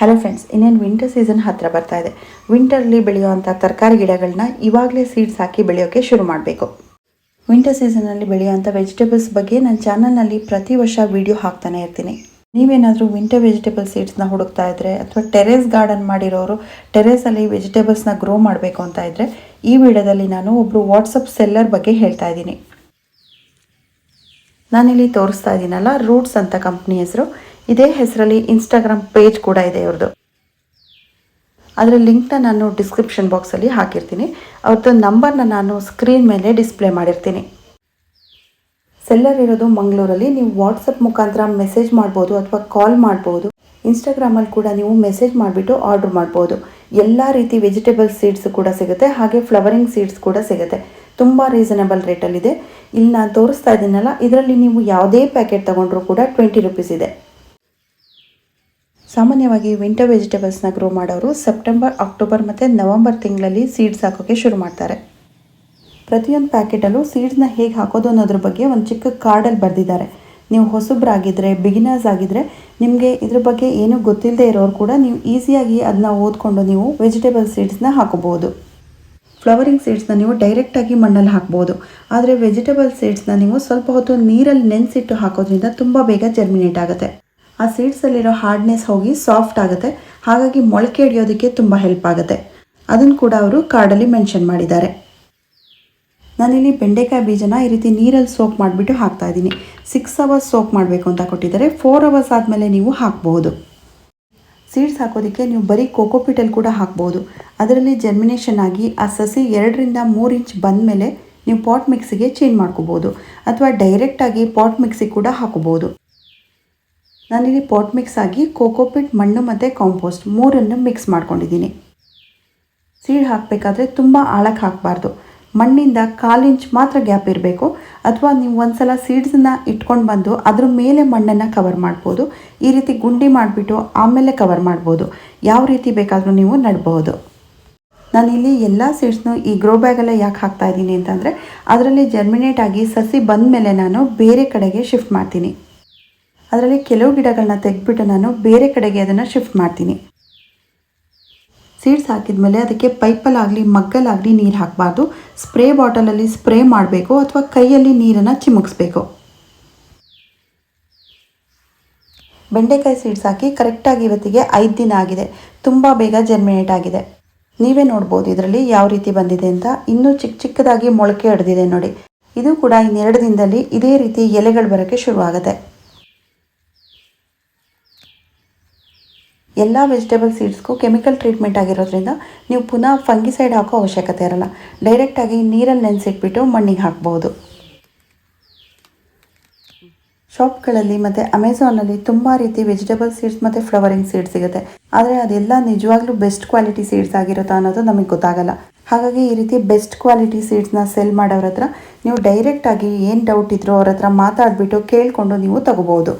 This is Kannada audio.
ಹಲೋ ಫ್ರೆಂಡ್ಸ್ ಇನ್ನೇನು ವಿಂಟರ್ ಸೀಸನ್ ಹತ್ತಿರ ಬರ್ತಾ ಇದೆ. ವಿಂಟರ್ಲಿ ಬೆಳೆಯುವಂಥ ತರಕಾರಿ ಗಿಡಗಳನ್ನ ಇವಾಗಲೇ ಸೀಡ್ಸ್ ಹಾಕಿ ಬೆಳೆಯೋಕ್ಕೆ ಶುರು ಮಾಡಬೇಕು. ವಿಂಟರ್ ಸೀಸನಲ್ಲಿ ಬೆಳೆಯುವಂಥ ವೆಜಿಟೇಬಲ್ಸ್ ಬಗ್ಗೆ ನನ್ನ ಚಾನಲ್ನಲ್ಲಿ ಪ್ರತಿ ವರ್ಷ ವಿಡಿಯೋ ಹಾಕ್ತಾನೆ ಇರ್ತೀನಿ. ನೀವೇನಾದರೂ ವಿಂಟರ್ ವೆಜಿಟೇಬಲ್ ಸೀಡ್ಸ್ನ ಹುಡುಕ್ತಾ ಇದ್ದರೆ ಅಥವಾ ಟೆರೇಸ್ ಗಾರ್ಡನ್ ಮಾಡಿರೋರು ಟೆರೇಸಲ್ಲಿ ವೆಜಿಟೇಬಲ್ಸ್ನ ಗ್ರೋ ಮಾಡಬೇಕು ಅಂತ ಇದ್ದರೆ ಈ ವಿಡಿಯೋದಲ್ಲಿ ನಾನು ಒಬ್ಬರು ವಾಟ್ಸಪ್ ಸೆಲ್ಲರ್ ಬಗ್ಗೆ ಹೇಳ್ತಾ ಇದ್ದೀನಿ. ನಾನಿಲ್ಲಿ ತೋರಿಸ್ತಾ ಇದ್ದೀನಲ್ಲ ರೂಟ್ಸ್ ಅಂತ ಕಂಪ್ನಿ ಹೆಸರು. ಇದೇ ಹೆಸರಲ್ಲಿ ಇನ್ಸ್ಟಾಗ್ರಾಮ್ ಪೇಜ್ ಕೂಡ ಇದೆ ಅವ್ರದ್ದು ಅದರ ಲಿಂಕ್ನ ನಾನು ಡಿಸ್ಕ್ರಿಪ್ಷನ್ ಬಾಕ್ಸಲ್ಲಿ ಹಾಕಿರ್ತೀನಿ. ಅವ್ರದ್ದು ನಂಬರ್ನ ನಾನು ಸ್ಕ್ರೀನ್ ಮೇಲೆ ಡಿಸ್ಪ್ಲೇ ಮಾಡಿರ್ತೀನಿ. ಸೆಲ್ಲರ್ ಇರೋದು ಮಂಗಳೂರಲ್ಲಿ. ನೀವು ವಾಟ್ಸಪ್ ಮುಖಾಂತರ ಮೆಸೇಜ್ ಮಾಡ್ಬೋದು ಅಥವಾ ಕಾಲ್ ಮಾಡ್ಬೋದು. ಇನ್ಸ್ಟಾಗ್ರಾಮಲ್ಲಿ ಕೂಡ ನೀವು ಮೆಸೇಜ್ ಮಾಡಿಬಿಟ್ಟು ಆರ್ಡ್ರ್ ಮಾಡ್ಬೋದು. ಎಲ್ಲ ರೀತಿ ವೆಜಿಟೇಬಲ್ ಸೀಡ್ಸ್ ಕೂಡ ಸಿಗುತ್ತೆ. ಹಾಗೆ ಫ್ಲವರಿಂಗ್ ಸೀಡ್ಸ್ ಕೂಡ ಸಿಗುತ್ತೆ. ತುಂಬ ರೀಸನಬಲ್ ರೇಟಲ್ಲಿದೆ ಇಲ್ಲಿ ನಾನು ತೋರಿಸ್ತಾ ಇದ್ದೀನಲ್ಲ, ಇದರಲ್ಲಿ ನೀವು ಯಾವುದೇ ಪ್ಯಾಕೆಟ್ ತೊಗೊಂಡ್ರೂ ಕೂಡ ಟ್ವೆಂಟಿ ರುಪೀಸ್ ಇದೆ. ಸಾಮಾನ್ಯವಾಗಿ ವಿಂಟರ್ ವೆಜಿಟೇಬಲ್ಸ್ನ ಗ್ರೋ ಮಾಡೋರು ಸೆಪ್ಟೆಂಬರ್ ಅಕ್ಟೋಬರ್ ಮತ್ತು ನವಂಬರ್ ತಿಂಗಳಲ್ಲಿ ಸೀಡ್ಸ್ ಹಾಕೋಕ್ಕೆ ಶುರು ಮಾಡ್ತಾರೆ. ಪ್ರತಿಯೊಂದು ಪ್ಯಾಕೆಟಲ್ಲೂ ಸೀಡ್ಸ್ನ ಹೇಗೆ ಹಾಕೋದು ಅನ್ನೋದ್ರ ಬಗ್ಗೆ ಒಂದು ಚಿಕ್ಕ ಕಾರ್ಡಲ್ಲಿ ಬರೆದಿದ್ದಾರೆ. ನೀವು ಹೊಸಬ್ರಾಗಿದ್ದರೆ ಬಿಗಿನರ್ಸ್ ಆಗಿದ್ದರೆ ನಿಮಗೆ ಇದ್ರ ಬಗ್ಗೆ ಏನೂ ಗೊತ್ತಿಲ್ಲದೆ ಇರೋರು ಕೂಡ ನೀವು ಈಸಿಯಾಗಿ ಅದನ್ನ ಓದ್ಕೊಂಡು ನೀವು ವೆಜಿಟೇಬಲ್ ಸೀಡ್ಸ್ನ ಹಾಕೋಬೋದು ಫ್ಲವರಿಂಗ್ ಸೀಡ್ಸ್ನ ನೀವು ಡೈರೆಕ್ಟಾಗಿ ಮಣ್ಣಲ್ಲಿ ಹಾಕ್ಬೋದು. ಆದರೆ ವೆಜಿಟೇಬಲ್ ಸೀಡ್ಸ್ನ ನೀವು ಸ್ವಲ್ಪ ಹೊತ್ತು ನೀರಲ್ಲಿ ನೆನೆಸಿಟ್ಟು ಹಾಕೋದ್ರಿಂದ ತುಂಬ ಬೇಗ ಜರ್ಮಿನೇಟ್ ಆಗುತ್ತೆ. ಆ ಸೀಡ್ಸಲ್ಲಿರೋ ಹಾರ್ಡ್ನೆಸ್ ಹೋಗಿ ಸಾಫ್ಟ್ ಆಗುತ್ತೆ. ಹಾಗಾಗಿ ಮೊಳಕೆ ಹಿಡಿಯೋದಕ್ಕೆ ತುಂಬ ಹೆಲ್ಪ್ ಆಗುತ್ತೆ. ಅದನ್ನು ಕೂಡ ಅವರು ಕಾರ್ಡಲ್ಲಿ ಮೆನ್ಷನ್ ಮಾಡಿದ್ದಾರೆ. ನಾನಿಲ್ಲಿ ಬೆಂಡೆಕಾಯಿ ಬೀಜನ ಈ ರೀತಿ ನೀರಲ್ಲಿ ಸೋಕ್ ಮಾಡಿಬಿಟ್ಟು ಹಾಕ್ತಾ ಇದ್ದೀನಿ. ಸಿಕ್ಸ್ ಅವರ್ಸ್ ಸೋಕ್ ಮಾಡಬೇಕು ಅಂತ ಕೊಟ್ಟಿದ್ದಾರೆ. ಫೋರ್ ಅವರ್ಸ್ ಆದಮೇಲೆ ನೀವು ಹಾಕ್ಬೋದು ಸೀಡ್ಸ್ ಹಾಕೋದಕ್ಕೆ ನೀವು ಬರೀ ಕೋಕೋಪಿಟಲ್ ಕೂಡ ಹಾಕ್ಬೋದು ಅದರಲ್ಲಿ ಜರ್ಮಿನೇಷನ್ ಆಗಿ ಆ ಸಸಿ ಎರಡರಿಂದ ಮೂರು ಇಂಚ್ ಬಂದಮೇಲೆ ನೀವು ಪಾಟ್ ಮಿಕ್ಸಿಗೆ ಚೇಂಜ್ ಮಾಡ್ಕೋಬೋದು ಅಥವಾ ಡೈರೆಕ್ಟಾಗಿ ಪಾಟ್ ಮಿಕ್ಸಿಗೆ ಕೂಡ ಹಾಕೋಬೋದು ನಾನಿಲ್ಲಿ ಪಾಟ್ ಮಿಕ್ಸ್ ಆಗಿ ಕೋಕೋಪಿಟ್ ಮಣ್ಣು ಮತ್ತು ಕಾಂಪೋಸ್ಟ್ ಮೂರನ್ನು ಮಿಕ್ಸ್ ಮಾಡ್ಕೊಂಡಿದ್ದೀನಿ. ಸೀಡ್ ಹಾಕಬೇಕಾದ್ರೆ ತುಂಬ ಆಳಕ್ಕೆ ಹಾಕಬಾರ್ದು. ಮಣ್ಣಿಂದ ಕಾಲು ಇಂಚ್ ಮಾತ್ರ ಗ್ಯಾಪ್ ಇರಬೇಕು. ಅಥವಾ ನೀವು ಒಂದ್ಸಲ ಸೀಡ್ಸನ್ನ ಇಟ್ಕೊಂಡು ಬಂದು ಅದ್ರ ಮೇಲೆ ಮಣ್ಣನ್ನು ಕವರ್ ಮಾಡ್ಬೋದು. ಈ ರೀತಿ ಗುಂಡಿ ಮಾಡಿಬಿಟ್ಟು ಆಮೇಲೆ ಕವರ್ ಮಾಡ್ಬೋದು. ಯಾವ ರೀತಿ ಬೇಕಾದರೂ ನೀವು ನಡ್ಬೋದು. ನಾನಿಲ್ಲಿ ಎಲ್ಲ ಸೀಡ್ಸ್ನು ಈ ಗ್ರೋ ಬ್ಯಾಗಲ್ಲೇ ಯಾಕೆ ಹಾಕ್ತಾ ಇದ್ದೀನಿ ಅಂತಂದರೆ, ಅದರಲ್ಲಿ ಜರ್ಮಿನೇಟ್ ಆಗಿ ಸಸಿ ಬಂದ ಮೇಲೆ ನಾನು ಬೇರೆ ಕಡೆಗೆ ಶಿಫ್ಟ್ ಮಾಡ್ತೀನಿ. ಅದರಲ್ಲಿ ಕೆಲವು ಗಿಡಗಳನ್ನ ತೆಗೆದ್ಬಿಟ್ಟು ನಾನು ಬೇರೆ ಕಡೆಗೆ ಅದನ್ನು ಶಿಫ್ಟ್ ಮಾಡ್ತೀನಿ. ಸೀಡ್ಸ್ ಹಾಕಿದ್ಮೇಲೆ ಅದಕ್ಕೆ ಪೈಪಲ್ಲಾಗಲಿ ಮಗ್ಗಲಾಗಲಿ ನೀರು ಹಾಕಬಾರ್ದು. ಸ್ಪ್ರೇ ಬಾಟಲಲ್ಲಿ ಸ್ಪ್ರೇ ಮಾಡಬೇಕು ಅಥವಾ ಕೈಯಲ್ಲಿ ನೀರನ್ನು ಚಿಮುಕಿಸ್ಬೇಕು. ಬೆಂಡೆಕಾಯಿ ಸೀಡ್ಸ್ ಹಾಕಿ ಕರೆಕ್ಟಾಗಿ ಇವತ್ತಿಗೆ ಐದು ದಿನ ಆಗಿದೆ. ತುಂಬ ಬೇಗ ಜರ್ಮಿನೇಟ್ ಆಗಿದೆ. ನೀವೇ ನೋಡ್ಬೋದು ಇದರಲ್ಲಿ ಯಾವ ರೀತಿ ಬಂದಿದೆ ಅಂತ. ಇನ್ನೂ ಚಿಕ್ಕ ಚಿಕ್ಕದಾಗಿ ಮೊಳಕೆ ಹಿಡ್ದಿದೆ ನೋಡಿ. ಇದು ಕೂಡ ಇನ್ನೆರಡು ದಿನದಲ್ಲಿ ಇದೇ ರೀತಿ ಎಲೆಗಳು ಬರೋಕ್ಕೆ ಶುರುವಾಗುತ್ತೆ. ಎಲ್ಲ ವೆಜಿಟೇಬಲ್ ಸೀಡ್ಸ್ಗೂ ಕೆಮಿಕಲ್ ಟ್ರೀಟ್ಮೆಂಟ್ ಆಗಿರೋದ್ರಿಂದ ನೀವು ಪುನಃ ಫಂಗಿಸೈಡ್ ಹಾಕೋ ಅವಶ್ಯಕತೆ ಇರಲ್ಲ. ಡೈರೆಕ್ಟಾಗಿ ನೀರಲ್ಲಿ ನೆನೆಸಿಟ್ಬಿಟ್ಟು ಮಣ್ಣಿಗೆ ಹಾಕ್ಬೋದು. ಶಾಪ್ಗಳಲ್ಲಿ ಮತ್ತು ಅಮೆಝಾನಲ್ಲಿ ತುಂಬ ರೀತಿ ವೆಜಿಟೇಬಲ್ ಸೀಡ್ಸ್ ಮತ್ತು ಫ್ಲವರಿಂಗ್ ಸೀಡ್ಸ್ ಸಿಗುತ್ತೆ. ಆದರೆ ಅದೆಲ್ಲ ನಿಜವಾಗ್ಲೂ ಬೆಸ್ಟ್ ಕ್ವಾಲಿಟಿ ಸೀಡ್ಸ್ ಆಗಿರುತ್ತಾ ಅನ್ನೋದು ನಮಗೆ ಗೊತ್ತಾಗಲ್ಲ. ಹಾಗಾಗಿ ಈ ರೀತಿ ಬೆಸ್ಟ್ ಕ್ವಾಲಿಟಿ ಸೀಡ್ಸ್ನ ಸೆಲ್ ಮಾಡೋರ ಹತ್ರ ನೀವು ಡೈರೆಕ್ಟಾಗಿ ಏನು ಡೌಟ್ ಇದ್ರೋ ಅವ್ರ ಹತ್ರ ಮಾತಾಡಿಬಿಟ್ಟು ಕೇಳಿಕೊಂಡು ನೀವು ತಗೋಬೋದು.